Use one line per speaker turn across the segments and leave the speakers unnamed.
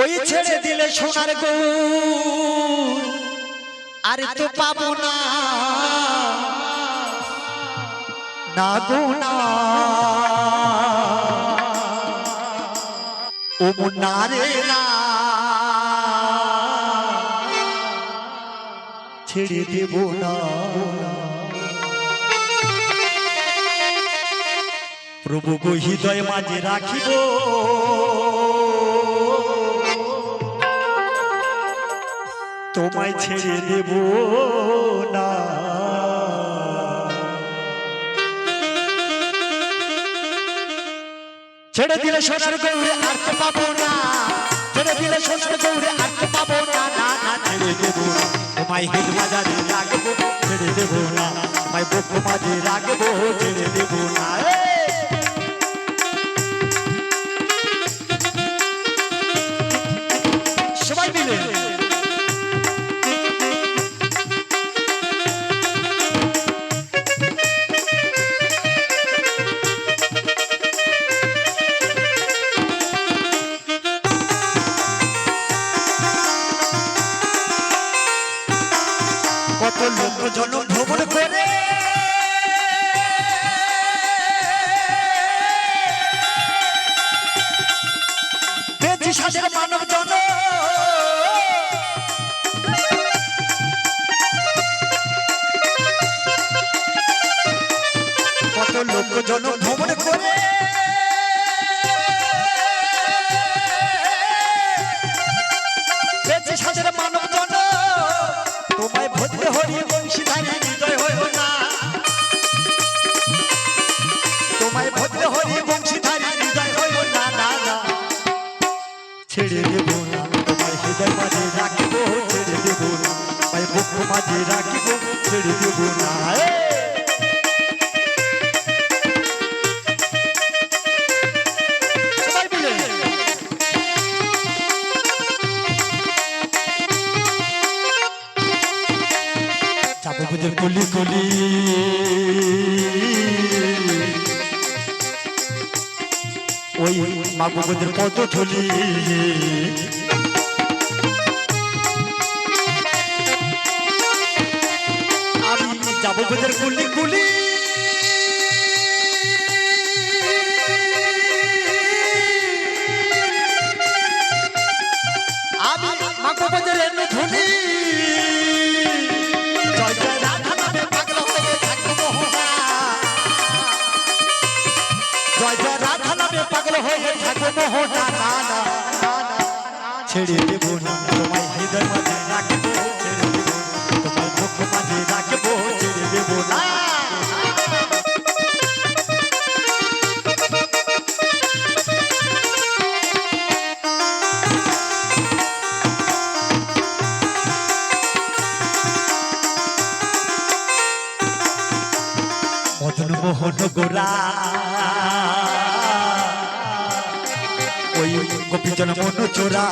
ওই ছেড়ে দিলে সোনার গৌ আরে তো পাবো না। না গো না। ও মুন্না রে না। ছেড়ে দেব না। প্রভু গো হৃদয় মাঝে রাখিব। তোমায় ছেড়ে দেব না। ছেড়ে দিলে সোনার গৌরে আর তো পাবো না। ছেড়ে দিলে সোনার গৌরে আর তো পাবো না। না না ছেড়ে দেব। না তোমায় হিদ বাজারে রাখব ছেড়ে দেব না। তোমায় বুক মাঝে রাখব ছেড়ে দেব না। লোক জন ভ্রমণ করে। বেশি সাজের মাঝে রাখিব ছেড়ে কলি কলি ওই মাগো বুঝের পদ যাব মাগো বুঝের এনে জয়। ছেড়ে দেব না তোমায় হৃদয় মাঝে রাখব, ছেড়ে দেব না তোমায় মুখ মাঝে রাখব। মদন মোহন গোরা। ওই গোপীজন মন চোরা।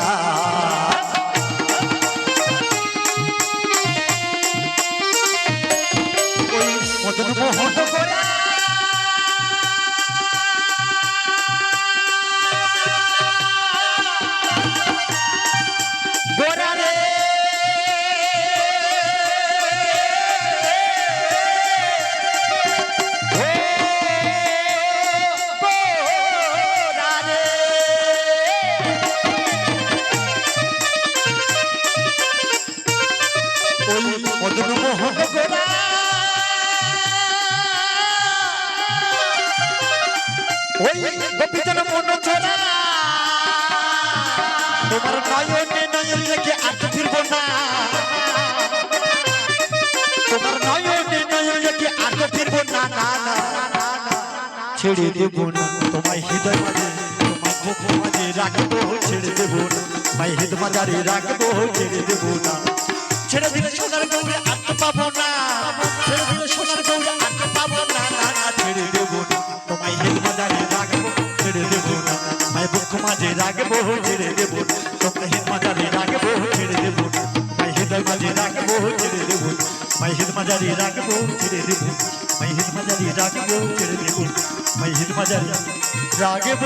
মদন মোহন গোরা ওই গোপীজন মন ছোড়া তোমার নয়নে নয়ন। ছেড়ে দেব না। তোমায় হৃদয় মাঝে রাখব, ছেড়ে দেব না। ছেড়ে দিলে সোনার গৌরে তো পাবো না। ছেড়ে দিলে সোনার গৌরে তো পাবো না। না না ছেড়ে দেব না। তোমায় হৃদ মাঝারে রাখব, ছেড়ে দেব না। তোমায় বুক মাঝে রাখব, ছেড়ে দেব তোমায় হৃদ মাঝারে রাখব, ছেড়ে দেব না। হৃদয় মাঝে রাখব, ছেড়ে দেব না। তোমায় হৃদ রাখব, ছেড়ে দেব তোমায় হৃদ মাঝারে রাখব, ছেড়ে দেব তোমায় হৃদ মাঝারে রাখব।